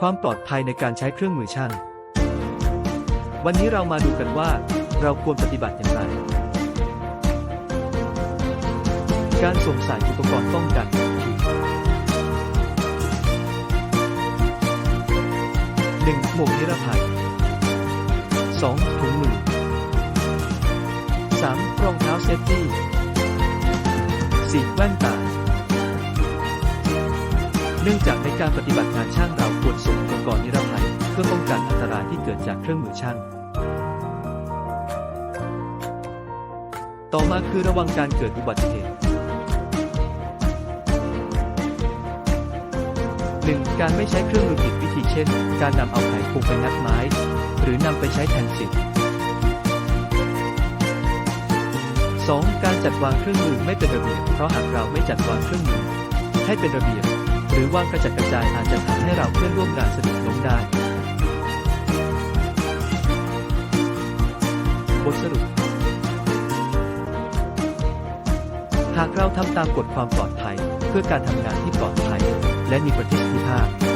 ความปลอดภัยในการใช้เครื่องมือช่าง วันนี้เรามาดูกันว่า เราควรปฏิบัติอย่างไร การสวมใส่อุปกรณ์ป้องกันหนึ่งหมวกนิรภัยสองถุงมือสามรองเท้าเซฟตี้สี่แว่นตา เนื่องจากในการปฏิบัติงานช่างเราควรสวมอุปกรณ์นิรภัยเพื่อป้องกันอันตรายที่เกิดจากเครื่องมือช่าง ต่อมาคือระวังการเกิดอุบัติเหตุ 1. การไม่ใช้เครื่องมือผิดวิธีเช่น การนำเอาไขควงไปงัดไม้ หรือนำไปใช้แทนสิ่ง 2. การจัดวางเครื่องมือไม่เป็นระเบียบ เพราะหากเราไม่จัดวางเครื่องมือ ให้เป็นระเบียบ หรือวางกระจัดกระจายอาจจะทำให้เราเพื่อนร่วมงานสะดุดล้มได้ บทสรุป หากเราทำตามกฎความปลอดภัย เพื่อการทำงานที่ปลอดภัย และมีประสิทธิภาพ